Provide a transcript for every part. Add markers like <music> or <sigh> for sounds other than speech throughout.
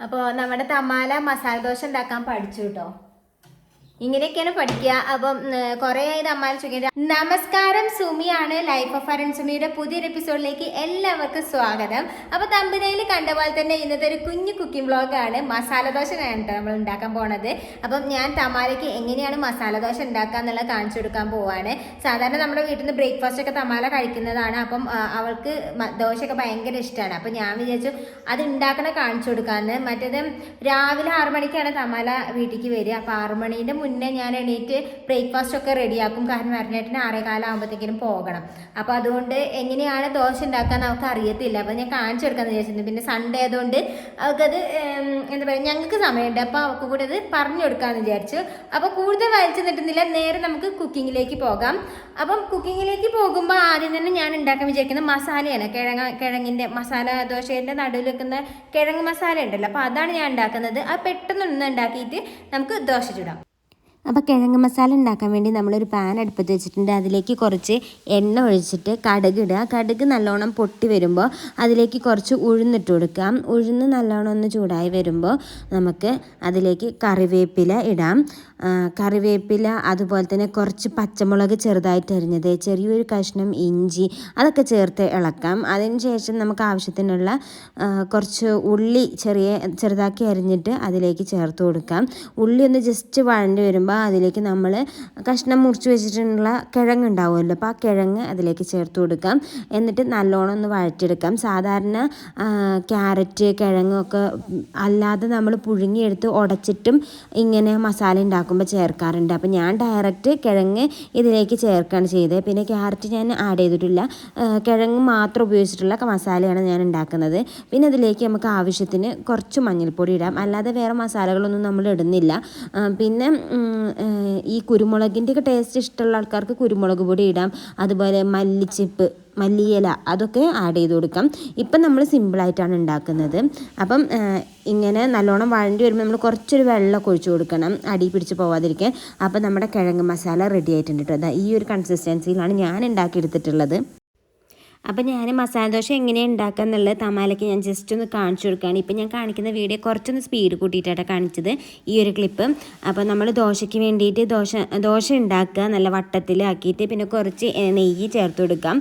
അപ്പോൾ നമ്മുടെ തമാല മസാല ദോശ ഉണ്ടാക്കാൻ പഠിച്ചു കേട്ടോ ഇങ്ങനെയൊക്കെയാണ് പഠിക്കുക. അപ്പം കുറെ ആയി തമാല ചോദിക്കുന്നത് നമസ്കാരം സുമിയാണ്. ലൈഫ് ഓഫ് അരൺ സുമിയുടെ പുതിയൊരു എപ്പിസോഡിലേക്ക് എല്ലാവർക്കും സ്വാഗതം. അപ്പോൾ തമ്പിനയിൽ കണ്ട പോലെ തന്നെ ഇന്നത്തെ ഒരു കുഞ്ഞു കുക്കിംഗ് വ്ളോഗാണ് മസാല ദോശ കേട്ടോ നമ്മൾ ഉണ്ടാക്കാൻ പോണത്. അപ്പം ഞാൻ തമാലയ്ക്ക് എങ്ങനെയാണ് മസാല ദോശ ഉണ്ടാക്കുക എന്നുള്ളത് കാണിച്ചു കൊടുക്കാൻ പോവാണ്. സാധാരണ നമ്മുടെ വീട്ടിൽ നിന്ന് ബ്രേക്ക്ഫാസ്റ്റ് ഒക്കെ തമാല കഴിക്കുന്നതാണ്. അപ്പം അവൾക്ക് ദോശയൊക്കെ ഭയങ്കര ഇഷ്ടമാണ് അപ്പം ഞാൻ വിചാരിച്ചു അത് ഉണ്ടാക്കണ കാണിച്ചു കൊടുക്കാമെന്ന് മറ്റേത് രാവിലെ ആറു മണിക്കാണ് തമാല വീട്ടിലേക്ക് വരിക. അപ്പം ആറു മണീന്റെ മുന്നേ ഞാൻ എണീറ്റ് ബ്രേക്ക്ഫാസ്റ്റ് ഒക്കെ റെഡിയാക്കും കാരണം വരണേട്ടിന് ആറേകാലാകുമ്പോഴത്തേക്കിനും പോകണം. അപ്പോൾ അതുകൊണ്ട് എങ്ങനെയാണ് ദോശ ഉണ്ടാക്കാൻ നമുക്ക് അറിയത്തില്ല. അപ്പോൾ ഞാൻ കാണിച്ചു കൊടുക്കാമെന്ന് വിചാരിച്ചിരുന്നു. പിന്നെ സൺഡേ ആയതുകൊണ്ട് അവർക്കത് എന്താ പറയുക ഞങ്ങൾക്ക് സമയമുണ്ട്. അപ്പോൾ അവർക്ക് കൂടെ അത് പറഞ്ഞു കൊടുക്കാമെന്ന് വിചാരിച്ചു. അപ്പോൾ കൂടുതൽ വലിച്ചു നിട്ടുന്നില്ല നേരെ നമുക്ക് കുക്കിങ്ങിലേക്ക് പോകാം. അപ്പം കുക്കിങ്ങിലേക്ക് പോകുമ്പോൾ ആദ്യം തന്നെ ഞാൻ ഉണ്ടാക്കാൻ വിചാരിക്കുന്ന മസാലയാണ്. കിഴങ്ങ കിഴങ്ങിന്റെ മസാല ദോശേന്റെ നടുവിൽ വെക്കുന്ന കിഴങ്ങ് മസാല ഉണ്ടല്ലോ അപ്പോൾ അതാണ് ഞാൻ ഉണ്ടാക്കുന്നത്. അത് പെട്ടെന്നൊന്ന് ഉണ്ടാക്കിയിട്ട് നമുക്ക് ദോശ ചുടാം. അപ്പോൾ കിഴങ്ങ് മസാല ഉണ്ടാക്കാൻ വേണ്ടി നമ്മളൊരു പാൻ അടുപ്പത്ത് വെച്ചിട്ടുണ്ട്. അതിലേക്ക് കുറച്ച് എണ്ണ ഒഴിച്ചിട്ട് കടുക് ഇടുക. കടുക് നല്ലോണം പൊട്ടി വരുമ്പോൾ അതിലേക്ക് കുറച്ച് ഉഴുന്നിട്ട് കൊടുക്കാം. ഉഴുന്ന് നല്ലോണം ഒന്ന് ചൂടായി വരുമ്പോൾ നമുക്ക് അതിലേക്ക് കറിവേപ്പില ഇടാം. കറിവേപ്പില അതുപോലെ തന്നെ കുറച്ച് പച്ചമുളക് ചെറുതായിട്ട് അരിഞ്ഞത് ചെറിയൊരു കഷ്ണം ഇഞ്ചി അതൊക്കെ ചേർത്ത് ഇളക്കാം. അതിന് ശേഷം നമുക്ക് ആവശ്യത്തിനുള്ള കുറച്ച് ഉള്ളി ചെറിയ ചെറുതാക്കി അരിഞ്ഞിട്ട് അതിലേക്ക് ചേർത്ത് കൊടുക്കാം. ഉള്ളി ഒന്ന് ജസ്റ്റ് വഴണ്ടി വരുമ്പോൾ അതിലേക്ക് നമ്മൾ കഷ്ണം മുറിച്ച് വെച്ചിട്ടുള്ള കിഴങ്ങ് ഉണ്ടാവുമല്ലോ അപ്പോൾ ആ കിഴങ്ങ് അതിലേക്ക് ചേർത്ത് കൊടുക്കാം. എന്നിട്ട് നല്ലോണം ഒന്ന് വഴറ്റിയെടുക്കാം. സാധാരണ ക്യാരറ്റ് കിഴങ്ങൊക്കെ അല്ലാതെ നമ്മൾ പുഴുങ്ങിയെടുത്ത് ഉടച്ചിട്ടും ഇങ്ങനെ മസാല ഉണ്ടാക്കുമ്പോൾ ചേർക്കാറുണ്ട്. അപ്പോൾ ഞാൻ ഡയറക്റ്റ് കിഴങ്ങ് ഇതിലേക്ക് ചേർക്കുകയാണ് ചെയ്തത്. പിന്നെ ക്യാരറ്റ് ഞാൻ ആഡ് ചെയ്തിട്ടില്ല. കിഴങ്ങ് മാത്രം ഉപയോഗിച്ചിട്ടുള്ള മസാലയാണ് ഞാൻ ഉണ്ടാക്കുന്നത്. പിന്നെ അതിലേക്ക് നമുക്ക് ആവശ്യത്തിന് കുറച്ച് മഞ്ഞൾപ്പൊടി ഇടാം. അല്ലാതെ വേറെ മസാലകളൊന്നും നമ്മൾ ഇടുന്നില്ല. പിന്നെ ഈ കുരുമുളകിന്റെ ഒക്കെ ടേസ്റ്റ് ഇഷ്ടമുള്ള ആൾക്കാർക്ക് കുരുമുളക് പൊടി ഇടാം. അതുപോലെ മല്ലിച്ചിപ്പ് മല്ലിയില അതൊക്കെ ആഡ് ചെയ്ത് കൊടുക്കാം. ഇപ്പം നമ്മൾ സിമ്പിളായിട്ടാണ് ഉണ്ടാക്കുന്നത്. അപ്പം ഇങ്ങനെ നല്ലോണം വഴണ്ടി വരുമ്പോൾ നമ്മൾ കുറച്ചൊരു വെള്ളമൊക്കെ ഒഴിച്ചു കൊടുക്കണം. അടി പിടിച്ച് പോവാതിരിക്കാൻ. അപ്പം നമ്മുടെ കിഴങ്ങ് മസാല റെഡി ആയിട്ടുണ്ട് കേട്ടോ ഈ ഒരു കൺസിസ്റ്റൻസിയിലാണ് ഞാൻ ഉണ്ടാക്കിയെടുത്തിട്ടുള്ളത്. അപ്പം ഞാൻ മസാല ദോശ എങ്ങനെയാണ് ഉണ്ടാക്കുക എന്നുള്ളത് തമാലയ്ക്ക് ഞാൻ ജസ്റ്റ് ഒന്ന് കാണിച്ചു കൊടുക്കുകയാണ്. ഇപ്പം ഞാൻ കാണിക്കുന്ന വീഡിയോ കുറച്ചൊന്ന് സ്പീഡ് കൂട്ടിയിട്ടാണ് കാണിച്ചത് ഈ ഒരു ക്ലിപ്പ് അപ്പോൾ നമ്മൾ ദോശയ്ക്ക് വേണ്ടിയിട്ട് ദോശ ദോശ ഉണ്ടാക്കുക നല്ല വട്ടത്തിലാക്കിയിട്ട് പിന്നെ കുറച്ച് നെയ്യ് ചേർത്ത് കൊടുക്കാം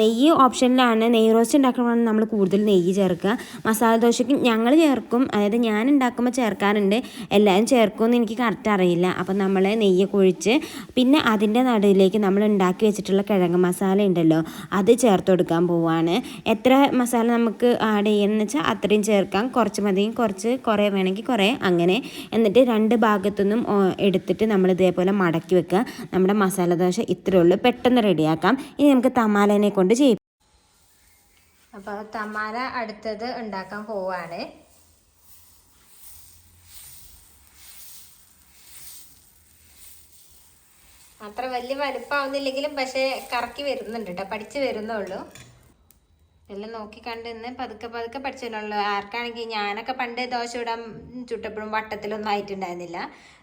നെയ്യ് ഓപ്ഷനിലാണ് നെയ്യ് റോസ്റ്റ് ഉണ്ടാക്കുമ്പോഴാണ് നമ്മൾ കൂടുതൽ നെയ്യ് ചേർക്കുക. മസാല ദോശയ്ക്ക് ഞങ്ങൾ ചേർക്കും അതായത് ഞാൻ ഉണ്ടാക്കുമ്പോൾ ചേർക്കാറുണ്ട്. എല്ലാവരും ചേർക്കുമെന്ന് എനിക്ക് കറക്റ്റ് അറിയില്ല. അപ്പം നമ്മൾ നെയ്യ് കുഴിച്ച് പിന്നെ അതിന്റെ നടുവിലേക്ക് നമ്മൾ ഉണ്ടാക്കി വെച്ചിട്ടുള്ള കിഴങ്ങ് മസാല ഉണ്ടല്ലോ അത് ചേർത്ത് കൊടുക്കാൻ പോവാണ്. എത്ര മസാല നമുക്ക് ആഡ് ചെയ്യണമെന്ന് വെച്ചാൽ അത്രയും ചേർക്കാം. കുറച്ച് മതി കുറച്ച് കുറേ വേണമെങ്കിൽ കുറേ അങ്ങനെ. എന്നിട്ട് രണ്ട് ഭാഗത്തുനിന്നും എടുത്തിട്ട് നമ്മൾ ഇതേപോലെ മടക്കി വെക്കുക. നമ്മുടെ മസാല ദോശ ഇത്രയേ ഉള്ളൂ. പെട്ടെന്ന് റെഡിയാക്കാം. ഇനി നമുക്ക് തമാലേനെ കൊണ്ട് ചെയ്യും അപ്പോൾ തമാല അടുത്തത് ഉണ്ടാക്കാൻ പോവാണ്. അത്ര വലിയ വലുപ്പമാവുന്നില്ലെങ്കിലും പക്ഷേ കറക്കി വരുന്നുണ്ട് കേട്ടോ പഠിച്ച് വരുന്നുള്ളൂ. എല്ലാം നോക്കി കണ്ട് ഇന്ന് പതുക്കെ പതുക്കെ പഠിച്ചിട്ടുള്ളൂ ആർക്കാണെങ്കിൽ ഞാനൊക്കെ പണ്ട് ദോശ ഇടാൻ ചുട്ടപ്പോഴും വട്ടത്തിലൊന്നും ആയിട്ടുണ്ടായിരുന്നില്ല.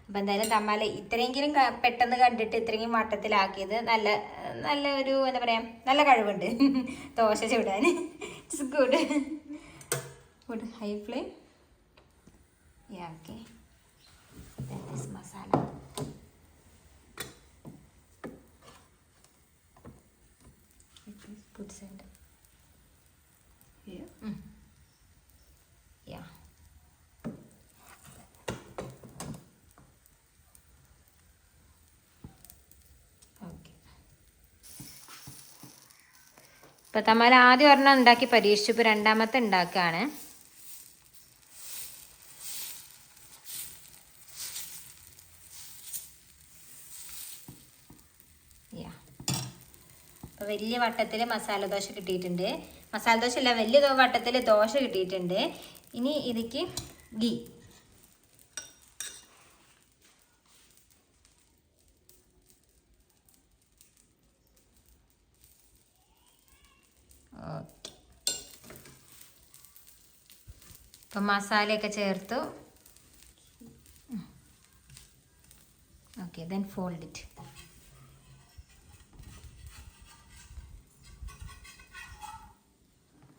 അപ്പം എന്തായാലും തമ്മാല ഇത്രയെങ്കിലും പെട്ടെന്ന് കണ്ടിട്ട് ഇത്രയും വട്ടത്തിലാക്കിയത് നല്ല നല്ല ഒരു എന്താ പറയുക നല്ല കഴിവുണ്ട്. <laughs> ദോശ ചൂടാൻ. It's good good high flame okay masala Put center. Yeah? Mm. Yeah. Okay. ഇപ്പൊ തമാല ആദ്യം ഒരെണ്ണം ഉണ്ടാക്കി പരീക്ഷിച്ചു ഇപ്പൊ രണ്ടാമത്തെ ഉണ്ടാക്കുകയാണ് Yeah. അപ്പോൾ വലിയ വട്ടത്തിൽ മസാല ദോശ കിട്ടിയിട്ടുണ്ട്. മസാല ദോശ അല്ല വലിയ വട്ടത്തിൽ ദോശ കിട്ടിയിട്ടുണ്ട്. ഇനി ഇതിക്ക് ഗീ. ഇപ്പം മസാലയൊക്കെ ചേർത്തു. Okay then fold it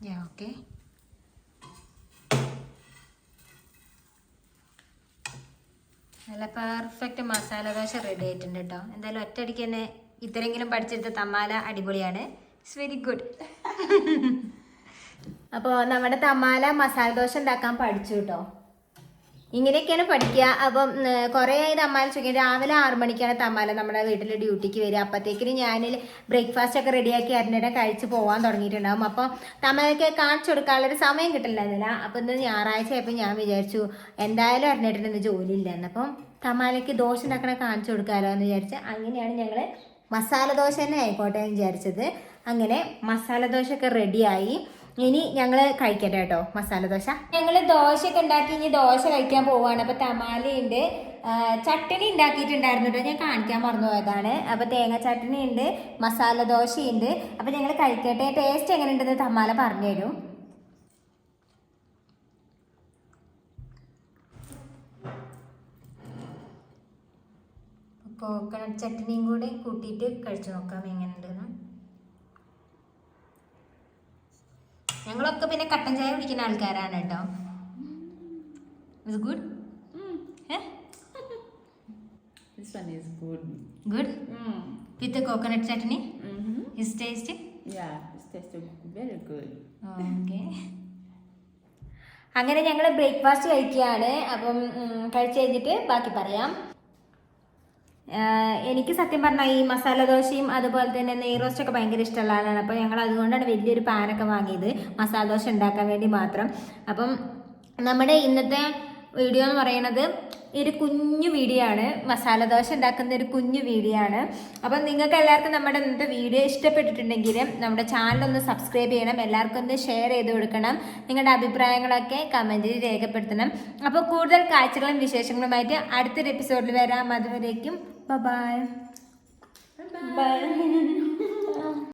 Yeah, okay. നല്ല പെർഫെക്റ്റ് മസാല ദോശ റെഡി ആയിട്ടുണ്ട് കേട്ടോ എന്തായാലും ഒറ്റയടിക്ക് തന്നെ ഇത്രയെങ്കിലും പഠിച്ചെടുത്ത തമാല അടിപൊളിയാണ്. ഇറ്റ്സ് വെരി ഗുഡ് അപ്പോൾ നമ്മുടെ തമാല മസാല ദോശ ഉണ്ടാക്കാൻ പഠിച്ചു കേട്ടോ ഇങ്ങനെയൊക്കെയാണ് പഠിക്കുക. അപ്പം കുറേ ആയി തമാല ചോദിക്കും രാവിലെ ആറു മണിക്കാണ് തമാല നമ്മുടെ വീട്ടിൽ ഡ്യൂട്ടിക്ക് വരിക. അപ്പോഴത്തേക്കിന് ഞാൻ ബ്രേക്ക്ഫാസ്റ്റ് ഒക്കെ റെഡിയാക്കി അരിഞ്ഞിടെ കഴിച്ച് പോകാൻ തുടങ്ങിയിട്ടുണ്ടാവും. അപ്പോൾ തമാലയ്ക്ക് കാണിച്ചു കൊടുക്കാനുള്ളൊരു സമയം കിട്ടില്ലായിരുന്നില്ല അപ്പം ഇന്ന് ഞായറാഴ്ച ആയപ്പോൾ ഞാൻ വിചാരിച്ചു എന്തായാലും അരിഞ്ഞിട്ടിന് ഇന്ന് ജോലി ഇല്ലെന്ന് അപ്പം തമാലയ്ക്ക് ദോശ ഉണ്ടാക്കണ കാണിച്ചു കൊടുക്കാമല്ലോ എന്ന് വിചാരിച്ച് അങ്ങനെയാണ് ഞങ്ങൾ മസാല ദോശ തന്നെ ആയിക്കോട്ടെ എന്ന് വിചാരിച്ചത്. അങ്ങനെ മസാല ദോശയൊക്കെ റെഡിയായി ഇനി ഞങ്ങൾ കഴിക്കട്ടെ കേട്ടോ മസാല ദോശ. ഞങ്ങൾ ദോശയൊക്കെ ഉണ്ടാക്കി ഇനി ദോശ കഴിക്കാൻ പോവാണ്. അപ്പൊ തമാലയുണ്ട്. ചട്ടണി ഉണ്ടാക്കിയിട്ടുണ്ടായിരുന്നു കേട്ടോ. ഞാൻ കാണിക്കാൻ മറന്നു പോയതാണ്. അപ്പൊ തേങ്ങ ചട്ടണി ഉണ്ട് മസാല ദോശയുണ്ട്. അപ്പൊ ഞങ്ങൾ കഴിക്കട്ടെ. ടേസ്റ്റ് എങ്ങനെ ഉണ്ടെന്ന് തമാല പറഞ്ഞു തരും കോക്കനട്ട് ചട്ടണിയും കൂടി കൂട്ടിയിട്ട് കഴിച്ചു നോക്കാം എങ്ങനെയുണ്ടെന്ന്. പിന്നെ കട്ടൻ ചായ കുടിക്കുന്ന ആൾക്കാരാണ് കേട്ടോ. Is good This one is good. Good Mm. With coconut Mm-hmm. Yeah, it's very good. Okay <laughs> അങ്ങനെ ഞങ്ങൾ ബ്രേക്ക്ഫാസ്റ്റ് കഴിക്കുകയാണ്. അപ്പം കഴിച്ചു കഴിഞ്ഞിട്ട് ബാക്കി പറയാം. എനിക്ക് സത്യം പറഞ്ഞാൽ ഈ മസാല ദോശയും അതുപോലെ തന്നെ നെയ് റോസ്റ്റ് ഒക്കെ ഭയങ്കര ഇഷ്ടമുള്ള ആളാണ്. അപ്പോൾ ഞങ്ങൾ അതുകൊണ്ടാണ് വലിയൊരു പാനൊക്കെ വാങ്ങിയത്. മസാല ദോശ ഉണ്ടാക്കാൻ വേണ്ടി മാത്രം. അപ്പം നമ്മുടെ ഇന്നത്തെ വീഡിയോ എന്ന് പറയുന്നത് ഒരു കുഞ്ഞു വീഡിയോ ആണ്. മസാല ദോശ ഉണ്ടാക്കുന്ന ഒരു കുഞ്ഞു വീഡിയോ ആണ്. അപ്പം നിങ്ങൾക്ക് എല്ലാവർക്കും നമ്മുടെ ഇന്നത്തെ വീഡിയോ ഇഷ്ടപ്പെട്ടിട്ടുണ്ടെങ്കിൽ നമ്മുടെ ചാനൽ ഒന്ന് സബ്സ്ക്രൈബ് ചെയ്യണം. എല്ലാവർക്കും ഒന്ന് ഷെയർ ചെയ്ത് കൊടുക്കണം. നിങ്ങളുടെ അഭിപ്രായങ്ങളൊക്കെ കമന്റിൽ രേഖപ്പെടുത്തണം. അപ്പോൾ കൂടുതൽ കാഴ്ചകളും വിശേഷങ്ങളുമായിട്ട് അടുത്തൊരു എപ്പിസോഡിൽ വരാം. അതുവരേക്കും 拜拜。拜拜。<laughs>